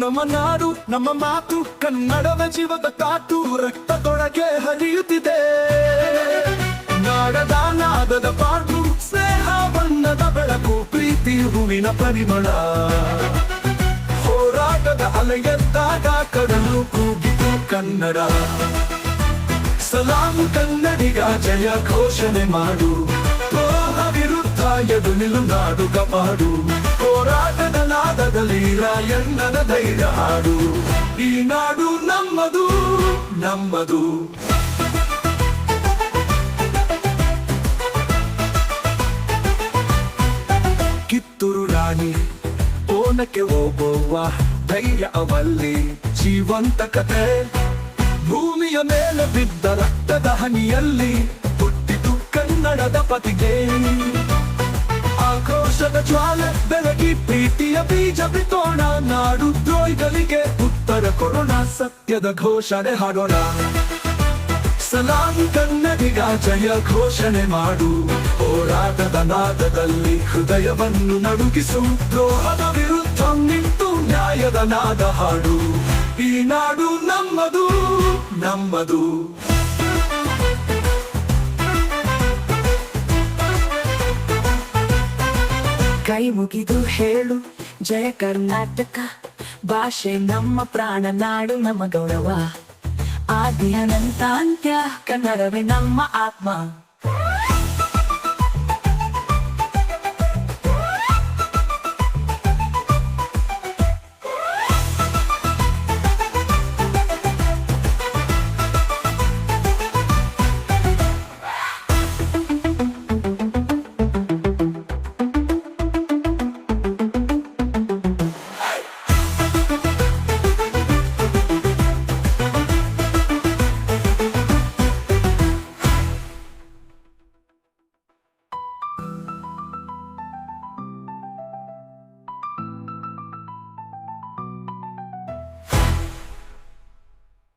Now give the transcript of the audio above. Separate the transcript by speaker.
Speaker 1: ನಮ್ಮ ನಾಡು ನಮ್ಮ ಮಾತು, ಕನ್ನಡದ ಜೀವದ ಕಾಟು, ರಕ್ತದೊಳಗೆ ಹರಿಯುತ್ತಿದೆ. ನಾಡದ ನಾದದ ಪಾಟು, ಸ್ನೇಹ, ಬಣ್ಣದ ಬೆಳಕು, ಪ್ರೀತಿ, ಹೂವಿನ ಪರಿಮಳ. ಹೋರಾಟದ ಅಲೆಯದ್ದಾಗ ಕಡಲು ಕೂಗಿತು ಕನ್ನಡ. ಸಲಾಮು ಕನ್ನಡಿಗ ಜಯ ಘೋಷಣೆ ಮಾಡು. ವಿರುದ್ಧ ಎದು ನಿಲು ನಾಡು ಕಪಾಡು. ಹೋರಾಟದ ನಾದದಲ್ಲಿ ರಾಯಣ್ಣನ ಧೈರ್ಯ ಹಾಡು. ಈ ನಾಡು ನಮ್ಮದು ನಮ್ಮದು. ಕಿತ್ತೂರು ರಾಣಿ ಓನಕ್ಕೆ ಓಬವ್ವ ಧೈರ್ಯ ಅವಲ್ಲಿ ಜೀವಂತ ಕತೆ. ಭೂಮಿಯ ಮೇಲೆ ಬಿದ್ದ ರಕ್ತದ ಹನಿಯಲ್ಲಿ ಹುಟ್ಟಿತು ಕನ್ನಡದ ಪತಿಗೆ. ಆಕ್ರೋಶದ ಜ್ವಾಲೆ ಬೀಜ ಬಿತ್ತೋಣ. ನಾಡು ದ್ರೋಹಿಗಳಿಗೆ ಉತ್ತರ ಕೊರೋಣ ಸತ್ಯದ ಘೋಷಣೆ ಹಾಡೋಣ. ಸಲಾಂ ಕನ್ನಡಿಗ ಜಯ ಘೋಷಣೆ ಮಾಡು. ಹೋರಾಟದ ನಾದದಲ್ಲಿ ಹೃದಯವನ್ನು ನಡುಗಿಸು. ದ್ರೋಹದ ವಿರುದ್ಧ ನಿಂತು ನ್ಯಾಯದ ನಾದ ಹಾಡು. ಈ ನಾಡು ನಮ್ಮದು ನಮ್ಮದು.
Speaker 2: ಕೈ ಮುಗಿದು ಹೇಳು. ಜಯ ಕರ್ನಾಟಕ ಭಾಷೆ ನಮ್ಮ ಪ್ರಾಣ ನಾಡು ನಮ್ಮ ಗೌರವ. ಆದಿ ಅನಂತ ಅಂತ್ಯ ಕನ್ನಡವೇ ನಮ್ಮ ಆತ್ಮ.